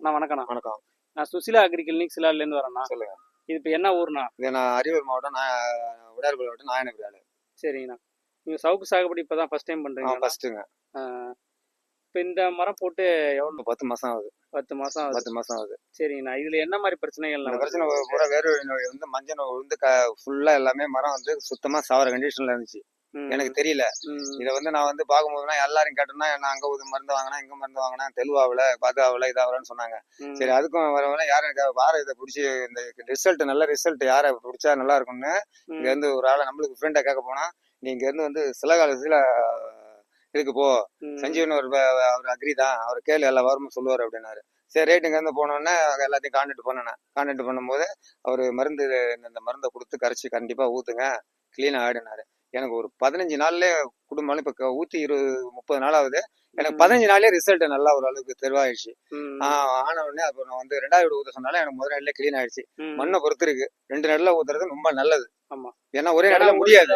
அண்ணா வணக்கண்ணா வணக்கம். நான் சுசிலா அக்ரி கிளினிக் சிலார்லேருந்து வரேண்ணா சொல்லுங்க. இது இப்போ என்ன ஊர்ண்ணா? இது நான் அரியலூர் மாவட்டம் நான் உடையார்புரி மாவட்டம் நாயனபுரி ஆளு சரிங்கண்ணா. நீங்கள் சவுக்கு சாகுபடி இப்போ தான் ஃபஸ்ட் டைம் பண்ணுறீங்க ஃபர்ஸ்ட்டுங்க இப்போ இந்த மரம் போட்டு எவ்வளோ? இப்போ பத்து மாசம் ஆகுது. பத்து மாதம் ஆகுது. பத்து மாசம் ஆகுது. சரிங்கண்ணா. இதில் என்ன மாதிரி பிரச்சனைகள் பிரச்சனை பூரா வேறு நோய் வந்து மஞ்சள் நோய் வந்து ஃபுல்லா எல்லாமே மரம் வந்து சுத்தமா சாவர கண்டிஷன்ல இருந்துச்சு. எனக்கு தெரியல. இதை வந்து நான் வந்து பார்க்கும்போதுனா எல்லாரும் கேட்டோம்னா நான் அங்க ஒரு மருந்து வாங்கினா இங்க மருந்து வாங்கினா தெளிவாகல அது ஆகல இதாகலன்னு சொன்னாங்க சரி அதுக்கும் வர வர யாரும் வார இதை பிடிச்சி இந்த ரிசல்ட் நல்ல ரிசல்ட் யாரை பிடிச்சா நல்லா இருக்கும்னு இங்க இருந்து ஒரு ஆளை நம்மளுக்கு ஃப்ரெண்டை கேட்க போனா நீ இங்க இருந்து வந்து சில காலத்துல இதுக்கு போ. சஞ்சீவன் ஒரு அவர் அக்ரி தான். அவர் கேளு எல்லா வாரமும் சொல்லுவார் அப்படின்னாரு. சரி ரைட் இங்க இருந்து போனோடனே எல்லாத்தையும் கான்டாக்ட் பண்ணேன் கான்டாக்ட் பண்ணும்போது அவர் மருந்து இந்த- மருந்தை கொடுத்து கரைச்சி கண்டிப்பா ஊத்துங்க. கிளீன் ஆயிடுனாரு. எனக்கு ஒரு பதினஞ்சு நாள்ல குடும்பம் இப்ப ஊத்தி இருபது முப்பது நாள் ஆகுது எனக்கு பதினஞ்சு நாள்லயே ரிசல்ட் நல்லா ஒரு அளவுக்கு தெளிவாயிடுச்சு. ஆஹ் ஆன உடனே அப்போ நான் வந்து ரெண்டாவது ஊத்த சொன்னாலும் எனக்கு முதல் நாள்ல கிளீன் ஆயிடுச்சு. மண்ணை பொறுத்து இருக்கு. ரெண்டு நாள்ல ஊத்துறது ரொம்ப நல்லது. ஆமா. ஏன்னா ஒரே நாள்ல முடியாது.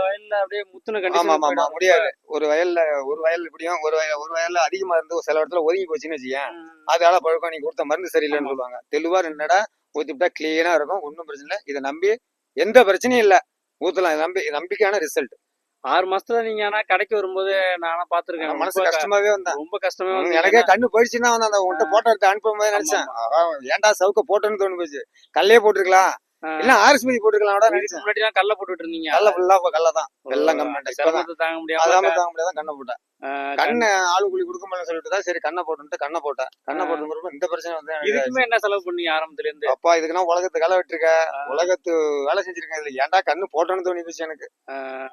ஆமா ஆமா ஆமா முடியாது. ஒரு வயல்ல ஒரு வயல் இப்படியும் ஒரு வயல் ஒரு வயல்ல அதிகமா இருந்து ஒரு சில இடத்துல ஒதுங்கி போச்சுன்னு வச்சுக்கேன். அதால பழக்கம் நீ கொடுத்த மருந்து சரியில்லைன்னு. சொல்லுவாங்க. தெளிவா ரெண்டடா ஊத்திவிட்டா கிளீனா இருக்கும். ஒன்றும் பிரச்சனை இல்லை. இதை நம்பி எந்த பிரச்சனையும் இல்ல. ஊத்தலாம். நம்பி நம்பிக்கையான ரிசல்ட் ஆறு மாசத்துல நீங்க ஆனா கடைக்கு வரும்போது நானா பாத்துருக்கேன். மனசு கஷ்டமாவே வந்தேன். ரொம்ப கஷ்டமே வந்து எனக்கே கண்ணு போயிடுச்சுன்னா வந்து அந்த உன்ட்ட போட்டோ எடுத்து அனுப்பும் போது நினைச்சேன் ஏன்டா சவுக்க போட்டோன்னு தோணு போச்சு. கல்லே போட்டிருக்கலாம். இல்ல முன்னாடி தான் கல்ல போட்டுட்டு இருந்தீங்க. கல்ல ஃபுல்லா கல்ல தான். சிரமத்தை தாங்க முடியாம அதாம தாங்க முடியாதான் கண்ணை போட்டேன். கண்ணு ஆளு குழி கொடுக்க முடியல சொல்லிட்டு தான் சரி கண்ணை போட்டுட்டு கண்ணை போட்டேன். கண்ணை போட்டு இந்த பிரச்சனை வந்து இதுக்குமே என்ன செலவு பண்ணீங்க ஆரம்பத்துல இருந்து அப்பா இதுக்கு நான் உலகத்து களை விட்டுருக்க. உலகத்து வேலை செஞ்சிருக்கேன் இதுல. ஏன்டா கண்ணு போட்டோன்னு தோணி போச்சு எனக்கு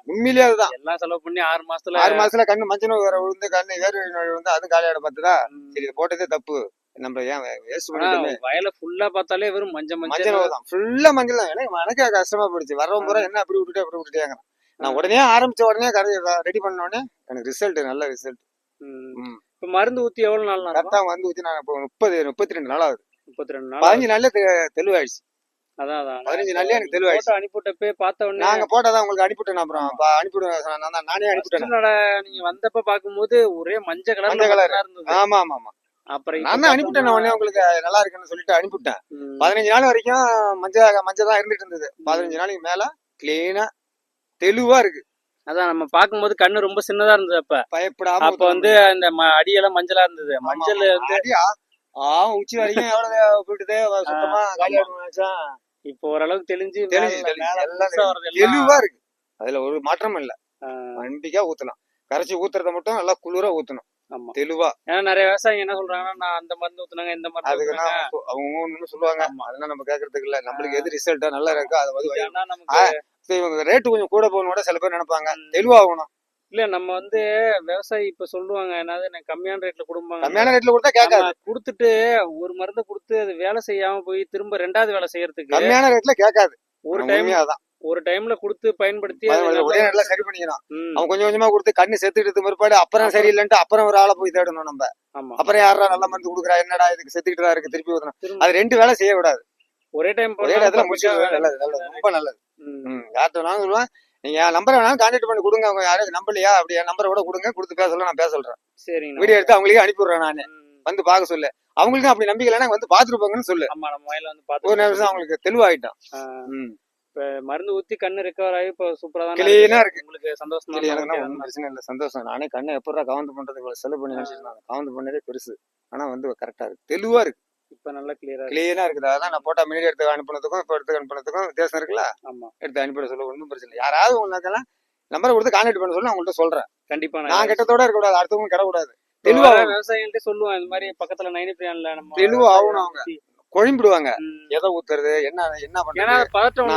உண்மையிலேயே அதுதான். எல்லாம் செலவு பண்ணி ஆறு மாசத்துல ஆறு மாசத்துல கண்ணு மஞ்சள் நோய் வேற விழுந்து கண்ணு வேறு நோய் வந்து அது காலியாட பார்த்துதா ம், சரி இது போட்டதே தப்பு. நம்ம ஏன் வேஸ்ட் ஆனா பண்ணிட்டோமே? வயல ஃபுல்லா பார்த்தாலே வெறும் மஞ்சள் மஞ்சள் தான். ஃபுல்லா மஞ்சள் தான். எனக்கு எனக்கே கஷ்டமா போயிடுச்சு. வரவன் பூரா என்ன அப்படி விட்டுட்டு அப்படி விட்டுட்டேங்க நான் உடனே ஆரம்பிச்ச உடனே ரெடி பண்ண உடனே எனக்கு ரிசல்ட் நல்ல ரிசல்ட். இப்ப மருந்து ஊத்தி எவ்வளவு நாள் கரெக்டா வந்து ஊத்தி நான் இப்போ முப்பது முப்பத்தி ரெண்டு நாள் ஆகுது. முப்பத்தி ரெண்டு நாள் பதினஞ்சு நாள்ல தெளிவாயிடுச்சு. அதான் அதான். பதினஞ்சு நாள்லயே எனக்கு தெளிவாயிடுச்சு. போட்டோ அனுப்பிவிட்டப்பே பார்த்த உடனே நாங்க போட்டதான் உங்களுக்கு அனுப்பிவிட்டேன் அப்புறம். அனுப்பிவிடுவேன் நான் அனுப்பிவிட்டேன். நீங்க வந்தப்ப பாக்கும்போது ஒரே மஞ்சள் கலர்ல மஞ்சள். மஞ்சளா இருந்தது. ஆமா ஆமா ஆமா. அப்புறம் நான் பார்த்தோம்னா, உடனே உங்களுக்கு நல்லா இருக்குன்னு சொல்லிட்டு அனுப்பிவிட்டேன். பதினஞ்சு நாள் வரைக்கும் மஞ்சள் மஞ்சள் தான் இருந்துட்டு இருந்தது. பதினஞ்சு நாளைக்கு மேல கிளீனா தெளிவா இருக்கு. அதான் நம்ம பாக்கும்போது கண்ணு ரொம்ப சின்னதா இருந்தது அப்ப. பயப்படாம அப்ப வந்து அந்த அடியெல்லாம் மஞ்சளா இருந்தது. மஞ்சள் வந்து ஆ உச்சி வரைக்கும் எவ்வளவு போயிட்டுது சுத்தமா நினைச்சேன் இப்போ ஓரளவுக்கு தெளிஞ்சு தெளிவா இருக்கு. அதுல ஒரு மாற்றமும் இல்ல. ஆ, நம்பிக்கையா ஊத்தலாம் கரைச்சி ஊத்துறத மட்டும் நல்லா குளிரா ஊத்தணும். ஆமா. தெளிவா. ஏன்னா நிறைய விவசாயிங்க என்ன சொல்றாங்கன்னா நான் அந்த மருந்து ஊத்துனாங்க இந்த மருந்து அதுக்கு அவங்க ஒண்ணு சொல்லுவாங்க. அதெல்லாம் நம்ம கேக்குறதுக்கு இல்ல. நம்மளுக்கு எது ரிசல்ட்டா நல்லா இருக்கோ அதை வந்து இவங்க ரேட்டு கொஞ்சம் கூட போகணும் கூட சில பேர் நினைப்பாங்க. தெளிவாகணும். இல்ல நம்ம வந்து விவசாயி இப்ப சொல்லுவாங்க என்னது எனக்கு கம்மியான ரேட்ல கொடுப்பாங்க கம்மியான ரேட்ல கொடுத்தா கேட்காது. கொடுத்துட்டு ஒரு மருந்தை கொடுத்து அது வேலை செய்யாம போய் திரும்ப ரெண்டாவது வேலை செய்யறதுக்கு கம்மியான ரேட்ல கேட்காது. ஒரு டைம் அதான் ஒரு டைம்ல கொடுத்து பயன்படுத்தி பதினஞ்சு நல்லா- சரி பண்ணிக்கணும். ம், அவன் கொஞ்சம் கொஞ்சமா கொடுத்து கண்ணு செத்துக்கிட்டு பிற்பாடு அப்புறம் சரியில்லைன்ட்டு அப்புறம் ஒரு ஆளை போய் தேடணும் நம்ம. அப்புறம் யாரா நல்ல மருந்து கொடுக்குறா என்னடா இதுக்கு செத்துக்கிட்டு இருக்கு திருப்பி ஊத்தணும். அது ரெண்டு வேலை செய்ய விடாது ஒரே டைம் ஒரே இடத்துல முடிச்சு நல்லது நல்லது ரொம்ப நல்லது. யார்கிட்ட வேணாலும் சொல்லுவேன். நீங்க நம்பரை வேணாலும் கான்டாக்ட் பண்ணி கொடுங்க அவங்க யாரும் நம்பலையா அப்படி நம்பரை கூட கொடுங்க கொடுத்து பேச சொல்ல நான் பேச சொல்றேன் சரிங்க வீடியோ எடுத்து அவங்களுக்கே அனுப்பி விடுறேன் நான் வந்து பார்க்க சொல்லு. அவங்களுக்கும் அப்படி நம்பிக்கை இல்லைன்னா வந்து பாத்துட்டு போங்கன்னு சொல்லு. ஒரு நிமிஷம் அவங்களுக்கு தெளிவாயிட்டான். இப்ப மருந்து ஊத்தி கண்ணு ரெக்கவர் ஆகி இப்ப சூப்பரா தான் ஆ இருக்கு. உங்களுக்கு சந்தோஷம் எனக்கு ஒன்றும் பிரச்சனை இல்லை. சந்தோஷம். நானே கண்ணை எப்படா கவுண்ட் பண்றது இவ்வளவு செலவு பண்ணி நினைச்சிருந்தேன் கவுண்ட் பண்ணதே பெருசு. ஆனா வந்து கரெக்டா இருக்கு. தெளிவா இருக்கு. இப்ப நல்லா கிளியரா கிளீனா இருக்குது. அதான் நான் போட்டா மினிட் எடுத்து அனுப்புனதுக்கும் இப்போ எடுத்து அனுப்புனதுக்கும் வித்தியாசம் இருக்குல்ல? ஆமா. எடுத்து அனுப்பிட சொல்ல ஒன்றும் பிரச்சனை இல்லை. யாராவது உங்களுக்கு நம்பரை கொடுத்து கான்டாக்ட் பண்ண சொல்லி நான் உங்கள்கிட்ட சொல்றேன். கண்டிப்பா நான் கெட்டதோட இருக்க கூடாது அடுத்தவங்க கிடக்கூடாது. தெளிவா விவசாயிகள்ட்ட சொல்லுவேன் இந்த மாதிரி பக்கத்துல நைனி பிரியான்ல நம்ம தெளிவா ஆகணும் அவங்க. குழம்பிடுவாங்க. எதை ஊத்துறது என்ன என்ன பண்றது?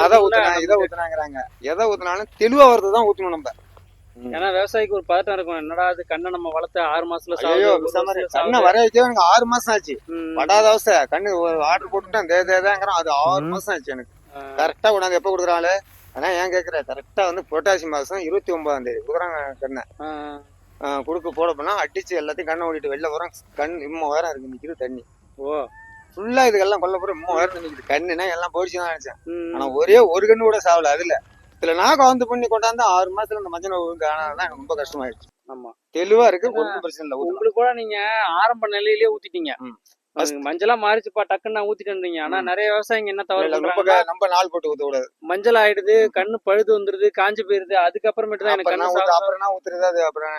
அது ஊத்துனேன் இதை ஊத்துனாங்கிறாங்க? எதை ஊத்துனாலும் தெளிவா வருது தான் ஊத்தணும் நம்ம. ஏன்னா விவசாயிக்கு ஒரு பதட்டம் இருக்கும் என்னடா அது கண்ணை நம்ம வளர்த்து ஆறு மாசத்துல கண்ணை. வர வைக்க எனக்கு ஆறு மாசம் ஆச்சு. படாத அவஸ்தை கண்ணு ஆர்டர் போட்டுட்டேன் தே அது ஆறு மாசம் ஆச்சு எனக்கு. கரெக்டா கொண்டாந்து எப்ப கொடுக்குறாங்களே? அதான் ஏன் கேக்குற கரெக்டா வந்து புரட்டாசி மாசம் இருபத்தி ஒன்பதாம் தேதி கொடுக்குறாங்க கண்ணை. குடுக்க போட போனா அடிச்சு எல்லாத்தையும் கண்ணை ஓடிட்டு வெளில வரோம் கண் இம்ம வேற இருக்கு நிக்குது தண்ணி. ஓ. ஃபுல்லா இதுக்கெல்லாம் கொல்ல போற வேற நிக்குது கண்ணுனா எல்லாம் போயிடுச்சு தான் நினைச்சேன். ஆனா ஒரே ஒரு கண்ணு கூட சாவல அதுல. இதுல நான் கவுந்து பண்ணி கொண்டாந்து ஆறு மாசத்துல இந்த மஞ்சள் விழுந்து ஆனா எனக்கு ரொம்ப கஷ்டமாயிடுச்சு. ஆமா. தெளிவா இருக்கு ஒன்றும் பிரச்சனை இல்லை. உங்களுக்கு கூட நீங்க ஆரம்ப நிலையிலேயே ஊத்திட்டீங்க. மஞ்சளா மாறிச்சுப்பா டக்குன்னு நான் ஊத்திட்டு இருந்தீங்க ஆனா நிறைய விவசாயிங்க என்ன தவறு ரொம்ப நாள் போட்டு ஊத்த கூடாது. மஞ்சள் ஆயிடுது கண்ணு பழுது வந்துருது காஞ்சு போயிருது அதுக்கப்புறமேட்டு தான் எனக்கு அப்புறம் ஊத்துறது அது அப்புறம்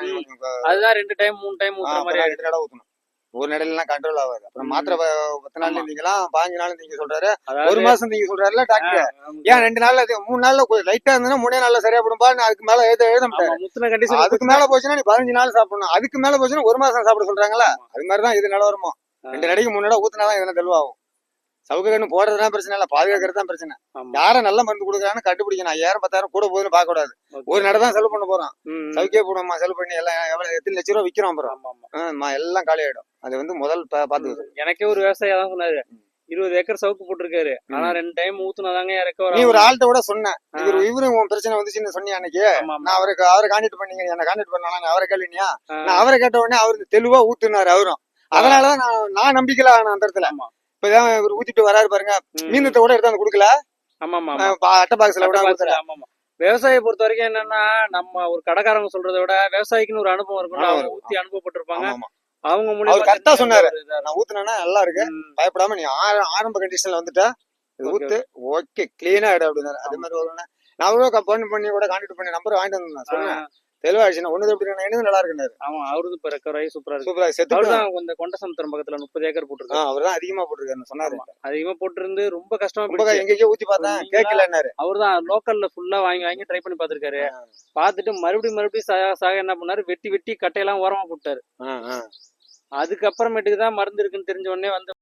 அதுதான் ரெண்டு டைம் மூணு டைம் ஊத்துற மாதிரி ஊத்தணும். ஒரு நடையிலாம் கண்ட்ரோல் ஆகாது அப்புறம். மாத்திரை பத்து நாள். இருந்தீங்களா பாஞ்சு நாள் நீங்க சொல்றாரு. ஒரு மாசம் நீங்க சொல்றாருல டாக்டர் ஏன் ரெண்டு நாள்ல மூணு நாள்ல லைட்டா இருந்ததுன்னா மூணே நாள்ல சரியா போடும்பா அதுக்கு மேல எழுத எழுத மாட்டேன். அதுக்கு மேல போச்சுன்னா நீ பதினஞ்சு நாள் சாப்பிடணும். அதுக்கு மேல போச்சுன்னா ஒரு மாசம் சாப்பிட சொல்றாங்களா? அது மாதிரிதான் இது நிலவரமோ ரெண்டு நடைக்கு மூணு நட ஊத்துனாதான் இதெல்லாம் தெளிவாகும். சவுக்கு கண்ணு போடுறதுதான் பிரச்சனை இல்ல பாதுகாக்கிறது தான் பிரச்சனை. யார நல்ல மருந்து கொடுக்குறான்னு கண்டுபிடிக்கணும். ஐயாயிரம் பத்தாயிரம் கூட போகுதுன்னு பார்க்க கூடாது ஒரு நடை தான் செலவு பண்ண போறோம். சவுக்கே போடுவோமா செலவு பண்ணி எல்லாம் எவ்வளவு எத்தனை லட்ச ரூபா விக்கிறோம் அப்புறம். எல்லாம் காலி ஆயிடும் அது வந்து முதல் பா- பாத்துக்கிறது எனக்கே ஒரு விவசாயி தான் சொன்னாரு. இருபது ஏக்கர் சவுக்கு போட்டிருக்காரு. ஆனா ரெண்டு டைம் ஊத்துனாதாங்க ரெக்கவர் நீ ஒரு ஆள்கிட்ட கூட சொன்ன. இவரு இவரு உன் பிரச்சனை வந்துச்சுன்னு சொன்னியா அன்னைக்கு? நான் அவருக்கு அவரை கான்டாக்ட் பண்ணீங்க என்ன கான்டாக்ட் பண்ணா நான் அவரை கேள்வினியா நான் அவரை கேட்ட உடனே அவரு தெளிவா ஊத்துனாரு அவரும். அதனாலதான் நான் நான் நம்பிக்கல ஆன அந்த இடத்துல. இப்பதான் இவர் ஊத்திட்டு வராரு பாருங்க. மீனத்தை கூட எடுத்து கொடுக்கல? ஆமா அட்டை பாக்ஸ்ல கொடுத்துறேன் ஆமா விவசாயியை பொறுத்த வரைக்கும் என்னன்னா நம்ம ஒரு கடைக்காரங்க சொல்றதை விட விவசாயிக்குன்னு ஒரு அனுபவம் இருக்கும் அவங்க இருக்கும். ஊத்தி அனுபவப்பட்டிருப்பாங்க. அவங்க அவர் மூலியமா ஆ சொன்னாரு. நான் ஊத்துனேன்னா நல்லா இருக்கு. பயப்படாம நீ ஆர- ஆரம்ப கண்டிஷன்ல வந்துட்டா ஊத்து ஓகே. கிளீனா ஆயிடும் அப்படின்னாரு. அதே மாதிரி நான் கூட போன் பண்ணி கூட கான்டாக்ட் பண்ணி நம்பர் வாங்கிட்டு வந்தேன் சொன்னேன். ஆ, தெளிவாயிடுச்சு ஒண்ணு எப்படி நல்லா இருக்குனாரு ஆமா அவருது இப்ப சூப்பரா இருக்கு. சூப்பரா செத்து அவர்தான் இந்த கொண்ட சமுத்திரம் பக்கத்துல முப்பது ஏக்கர் போட்டிருக்காரு. அவர் தான் அதிகமா போட்டிருக்காரு சொன்னாரு. அதிகமா போட்டிருந்து ரொம்ப கஷ்டமா எங்கேயோ ஊத்தி பார்த்தேன்? கேட்கலன்னாரு. அவர்தான் லோக்கல்ல ஃபுல்லா வாங்கி வாங்கி ட்ரை பண்ணி பாத்திருக்காரு பார்த்துட்டு மறுபடியும் மறுபடியும் சாக என்ன பண்ணாரு? வெட்டி வெட்டி கட்டையெல்லாம் ஓரமா போட்டாரு. அதுக்கப்புறமேட்டுக்கு தான் மருந்து இருக்குன்னு தெரிஞ்ச உடனே வந்து